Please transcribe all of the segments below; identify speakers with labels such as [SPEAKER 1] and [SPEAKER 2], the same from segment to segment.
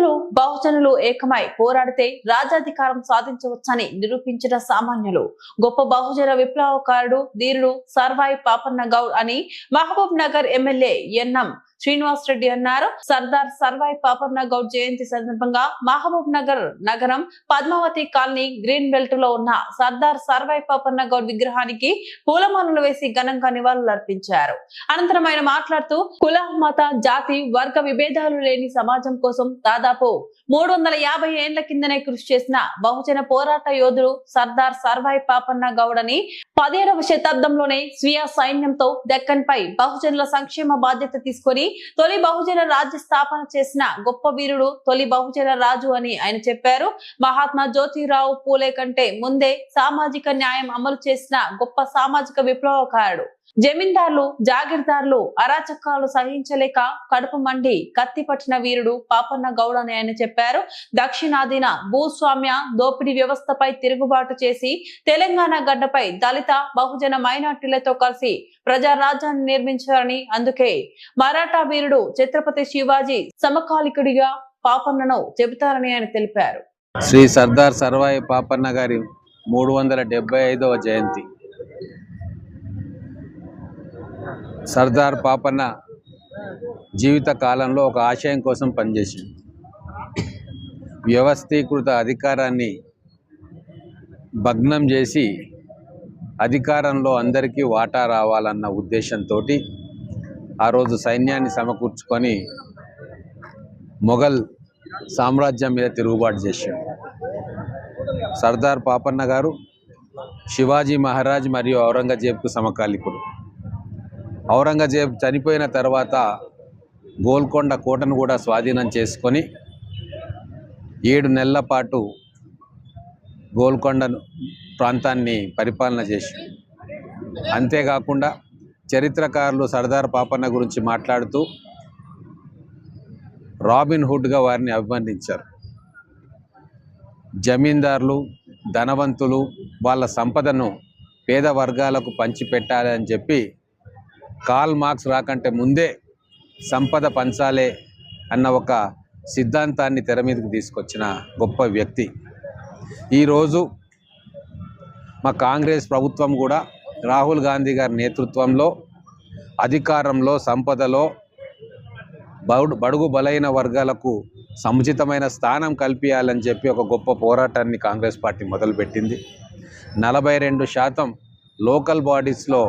[SPEAKER 1] ప్రజలు బహుజనులు ఏకమై పోరాడితే రాజ్యాధికారం సాధించవచ్చని నిరూపించిన సామాన్యులు. గొప్ప బహుజన విప్లవకారుడు ధీరుడు సర్వాయి పాపన్న గౌడ్ అని Mahabub Nagar MLA N M Srinivas Reddy అన్నారు. సర్దార్ సర్వాయి పాపన్న గౌడ్ జయంతి సందర్భంగా మహబూబ్ నగర్ నగరం పద్మావతి కాలనీ గ్రీన్ బెల్ట్లో ఉన్న సర్దార్ సర్వాయి పాపన్న గౌడ్ విగ్రహానికి పూలమాలలు వేసి ఘనంగా నివాళులు అర్పించారు. అనంతరం ఆయన మాట్లాడుతూ కుల మత జాతి వర్గ విభేదాలు లేని సమాజం కోసం దాదాపు మూడు వందల యాభై ఏళ్ళ కిందనే కృషి చేసిన బహుజన పోరాట యోధుడు సర్దార్ సర్వాయి పాపన్న గౌడ్ అని పదిహేడవ శతాబ్దంలోనే స్వీయ సైన్యంతో దక్కన్ పై బహుజనుల సంక్షేమ బాధ్యత తీసుకొని తొలి బహుజన రాజ్య స్థాపన చేసిన గొప్ప వీరుడు తొలి బహుజన రాజు అని ఆయన చెప్పారు. మహాత్మా జ్యోతిరావు పూలే కంటే ముందే సామాజిక న్యాయం అమలు చేసిన గొప్ప సామాజిక విప్లవకారుడు. జమీందారులు జాగీర్దార్లు అరాచకాలు సహించలేక కడుపు మండి కత్తి పట్టిన వీరుడు పాపన్న గౌడ్ అని ఆయన చెప్పారు. దక్షిణాదిన భూస్వామ్య దోపిడీ వ్యవస్థపై తిరుగుబాటు చేసి తెలంగాణ గడ్డపై దళిత బహుజన మైనార్టీలతో కలిసి ప్రజా రాజ్యాన్ని నిర్మించారని అందుకే మరాఠా వీరుడు ఛత్రపతి శివాజీ సమకాలికుడిగా పాపన్నను చెబుతారని ఆయన తెలిపారు.
[SPEAKER 2] శ్రీ సర్దార్ సర్వాయి పాపన్న గారి మూడు వందల డెబ్బై ఐదవ జయంతి. సర్దార్ పాపన్న జీవిత కాలంలో ఒక ఆశయం కోసం పనిచేసింది వ్యవస్థీకృత అధికారాన్ని భగ్నం చేసి అధికారంలో అందరికీ వాటా రావాలన్న ఉద్దేశంతో ఆ రోజు సైన్యాన్ని సమకూర్చుకొని మొఘల్ సామ్రాజ్యం మీద తిరుగుబాటు చేశాడు సర్దార్ పాపన్న గారు శివాజీ మహారాజ్ మరియు ఔరంగజేబ్కు సమకాలికుడు ఔరంగజేబ్ చనిపోయిన తర్వాత గోల్కొండ కోటను కూడా స్వాధీనం చేసుకొని ఏడు నెలల పాటు గోల్కొండ ప్రాంతాన్ని పరిపాలన చేసి అంతేకాకుండా చరిత్రకారులు సర్దార్ పాపన్న గురించి మాట్లాడుతూ రాబిన్ హుడ్గా వారిని అభివర్ణించారు. జమీందారులు ధనవంతులు వాళ్ళ సంపదను పేద వర్గాలకు పంచిపెట్టాలి అని చెప్పి కాల్ మార్క్స్ రాకంటే ముందే సంపద పంచాలే అన్న ఒక సిద్ధాంతాన్ని తెర మీదకి తీసుకొచ్చిన గొప్ప వ్యక్తి. ఈరోజు మా కాంగ్రెస్ ప్రభుత్వం కూడా రాహుల్ గాంధీ గారి నేతృత్వంలో అధికారంలో సంపదలో బడు బడుగు బలైన వర్గాలకు సముచితమైన స్థానం కల్పించాలని చెప్పి ఒక గొప్ప పోరాటాన్ని కాంగ్రెస్ పార్టీ మొదలుపెట్టింది. నలభై రెండు శాతం లోకల్ బాడీస్లో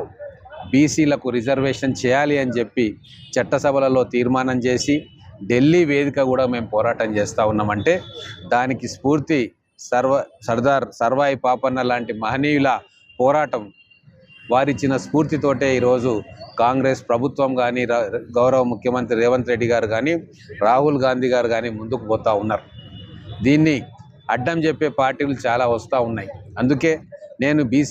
[SPEAKER 2] బీసీలకు రిజర్వేషన్ చేయాలి అని చెప్పి చట్టసభలలో తీర్మానం చేసి ఢిల్లీ వేదిక కూడా మేము పోరాటం చేస్తూ ఉన్నామంటే దానికి స్ఫూర్తి సర్వ సర్దార్ సర్వాయి పాపన్న లాంటి మహనీయుల పోరాటం వారిచ్చిన స్ఫూర్తితోటే ఈరోజు కాంగ్రెస్ ప్రభుత్వం కానీ గౌరవ ముఖ్యమంత్రి రేవంత్ రెడ్డి గారు కానీ రాహుల్ గాంధీ గారు కానీ ముందుకు పోతూ ఉన్నారు. దీన్ని అడ్డం చెప్పే పార్టీలు చాలా వస్తూ ఉన్నాయి. అందుకే నేను బీసీ